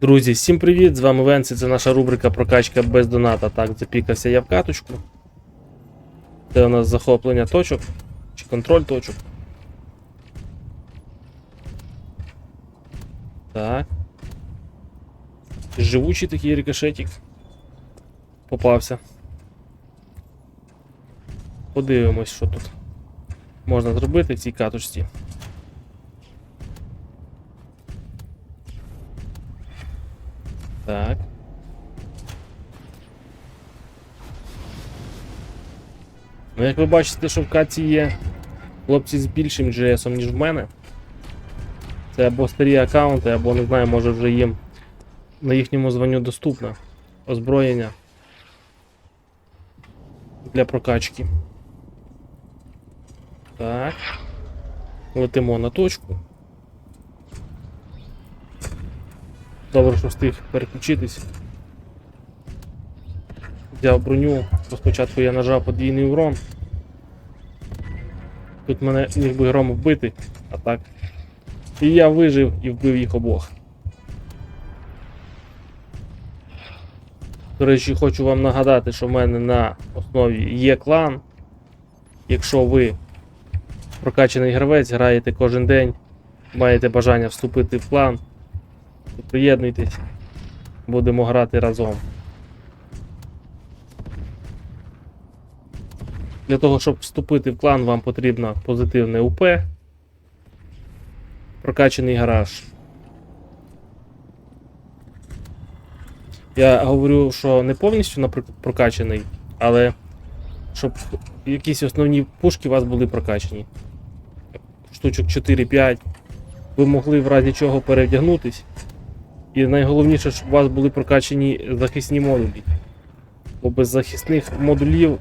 Друзі, всім привіт! З вами Венці, це наша рубрика прокачка без доната. Так, запікався я в каточку. Це у нас захоплення точок чи контроль точок. Так. Живучий такий рикошетик. Попався. Подивимось, що тут можна зробити в цій каточці. Ну, як ви бачите, що в каці є хлопці з більшим GS, ніж в мене. Це або старі аккаунти, або не знаю, може вже їм на їхньому званню доступне озброєння для прокачки. Так. Летимо на точку. Добре, що встиг переключитись. Взяв броню, спочатку я нажав подвійний урон. Тут мене міг би гром вбити, а так. І я вижив і вбив їх обох. До речі, хочу вам нагадати, що в мене на основі є клан. Якщо ви прокачаний гравець, граєте кожен день, маєте бажання вступити в клан, то приєднуйтесь, будемо грати разом. Для того, щоб вступити в клан, вам потрібно позитивне УП, прокачаний гараж. Я говорю, що не повністю, наприклад, прокачаний, але щоб якісь основні пушки у вас були прокачані. Штучок 4-5. Ви могли в разі чого перевдягнутись. І найголовніше, щоб у вас були прокачані захисні модулі. Бо без захисних модулів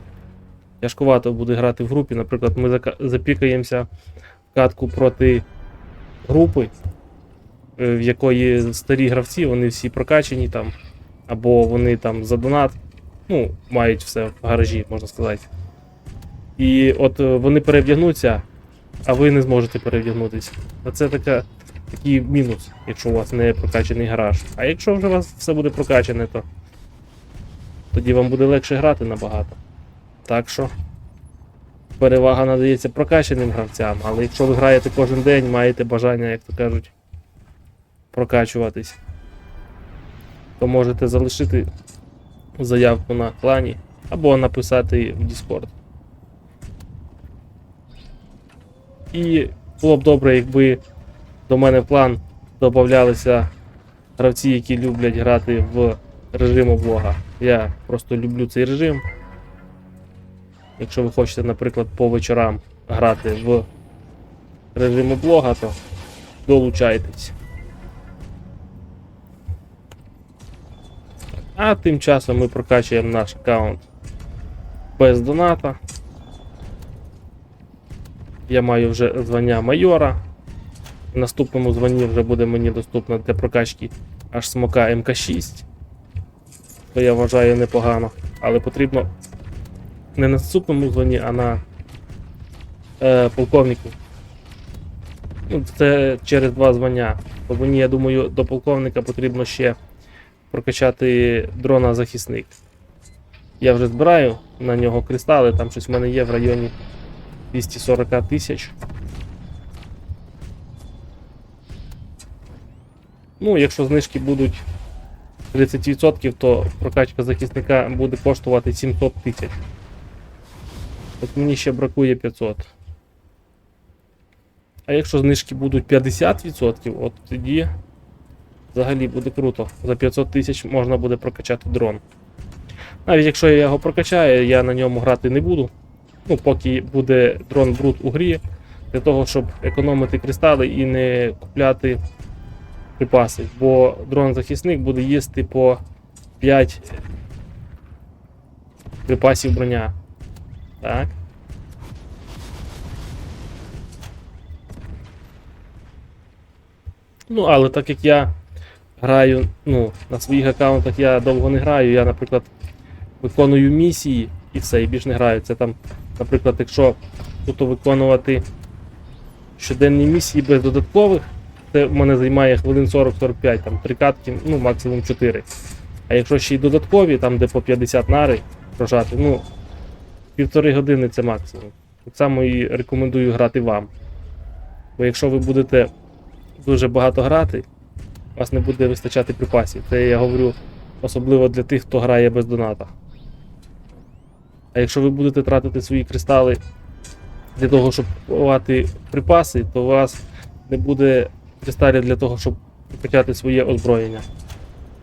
тяжкувато буде грати в групі. Наприклад, ми запікаємося в катку проти групи, е, в якої старі гравці, вони всі прокачані там, або вони там за донат, ну, мають все в гаражі, можна сказати. І от е, вони перевдягнуться, а ви не зможете перевдягнутися. А це така, такий мінус, якщо у вас не прокачаний гараж. А якщо вже у вас все буде прокачане, то тоді вам буде легше грати набагато. Так що перевага надається прокачаним гравцям, але якщо ви граєте кожен день, маєте бажання, як то кажуть, прокачуватись, то можете залишити заявку на клані або написати в Discord. І було б добре, якби до мене в план додавалися гравці, які люблять грати в режим облога. Я просто люблю цей режим. Якщо ви хочете, наприклад, по вечорам грати в режим облога, то долучайтесь. А тим часом ми прокачуємо наш аккаунт без доната. Я маю вже звання майора. В наступному званні вже буде мені доступно для прокачки аж смока МК6. То я вважаю непогано. Але потрібно не на наступному званні, а на е, полковнику. Ну, це через два звання. Бо мені, я думаю, до полковника потрібно ще прокачати дрона захисник. Я вже збираю на нього кристали, там щось в мене є в районі 240 тисяч. Ну, якщо знижки будуть 30%, то прокачка захисника буде коштувати 700 тисяч. От мені ще бракує 500. А якщо знижки будуть 50%, от тоді взагалі буде круто. За 500 тисяч можна буде прокачати дрон. Навіть якщо я його прокачаю, я на ньому грати не буду. Ну, поки буде дрон брут у грі, для того, щоб економити кристали і не купляти припаси. Бо дрон-захисник буде їсти по 5 припасів броня. Так. Ну, але так як я граю, ну, на своїх аккаунтах я довго не граю, я, наприклад, виконую місії і все, і більш не граю. Це там, наприклад, якщо тут виконувати щоденні місії без додаткових це в мене займає хвилин 40-45, там три ну максимум 4. А якщо ще й додаткові, там де по 50 нари прожати, ну півтори години це максимум. Так само і рекомендую грати вам. Бо якщо ви будете дуже багато грати, у вас не буде вистачати припасів. Це я говорю особливо для тих, хто грає без доната. А якщо ви будете тратити свої кристали для того, щоб купувати припаси, то у вас не буде кристалів для того, щоб прокачати своє озброєння.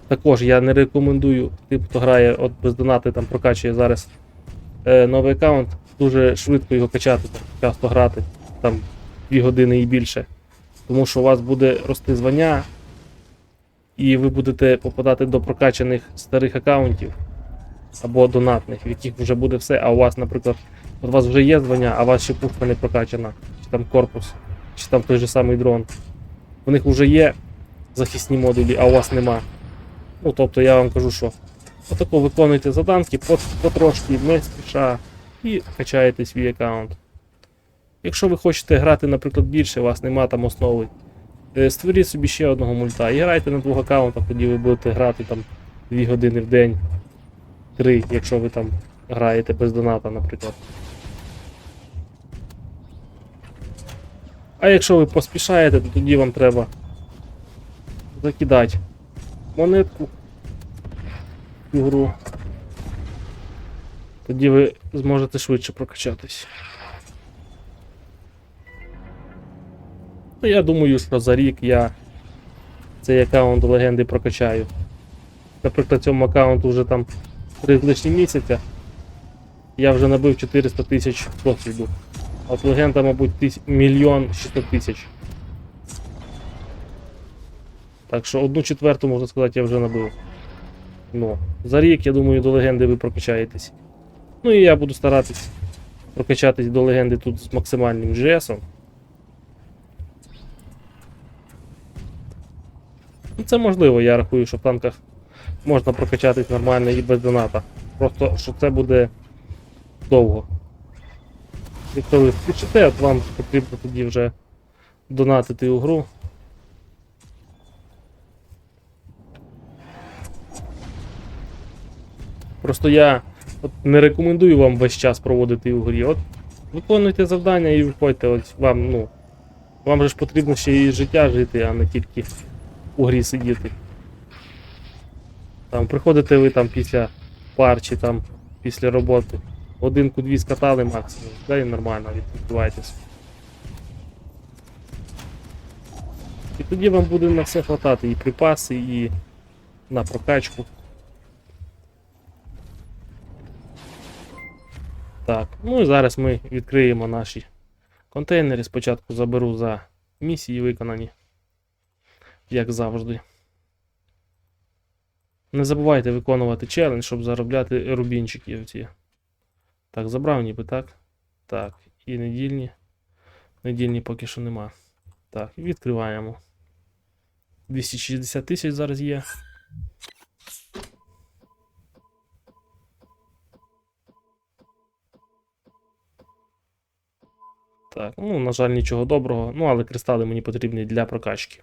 Також я не рекомендую тим, хто грає от без донати, там прокачує зараз е, новий аккаунт, дуже швидко його качати, там, часто грати, там 2 години і більше. Тому що у вас буде рости звання, і ви будете попадати до прокачаних старих аккаунтів або донатних, в яких вже буде все, а у вас, наприклад, у вас вже є звання, а у вас ще пушка не прокачана, чи там корпус, чи там той же самий дрон. У них вже є захисні модулі, а у вас нема. Ну, тобто я вам кажу, що отако виконуйте заданки пот- потрошки, не спіша, і качаєте свій аккаунт. Якщо ви хочете грати, наприклад, більше, у вас нема там основи, е, створіть собі ще одного мульта і грайте на двох аккаунтах, тоді ви будете грати там 2 години в день, 3, якщо ви там граєте без доната, наприклад. А якщо ви поспішаєте, то тоді вам треба закидати монетку в гру. Тоді ви зможете швидше прокачатись. Ну, я думаю, що за рік я цей аккаунт легенди прокачаю. Наприклад, цьому аккаунту вже там 3 з лишнім місяця. Я вже набив 400 тисяч досвіду. От легенда, мабуть, мільйон 600 тисяч. Так що одну четверту, можна сказати, я вже набив. Ну, за рік, я думаю, до легенди ви прокачаєтесь. Ну і я буду старатись прокачатись до легенди тут з максимальним GS. Ну, це можливо, я рахую, що в танках можна прокачатись нормально і без доната. Просто що це буде довго. Якщо ви спішите, от вам потрібно тоді вже донатити у гру. Просто я от не рекомендую вам весь час проводити у грі. От виконуйте завдання і виходьте, от вам, ну. Вам же ж потрібно ще і життя жити, а не тільки у грі сидіти. Там приходите ви там після пар чи там після роботи. Годинку-дві скатали максимум, да і нормально відпочиваєтесь. І тоді вам буде на все хватати і припаси, і на прокачку. Так, ну і зараз ми відкриємо наші контейнери. Спочатку заберу за місії виконані, як завжди. Не забувайте виконувати челендж, щоб заробляти рубінчики ці. Так, забрав ніби, так? Так, і недільні. Недільні поки що нема. Так, відкриваємо. 260 тисяч зараз є. Так, ну, на жаль, нічого доброго. Ну, але кристали мені потрібні для прокачки.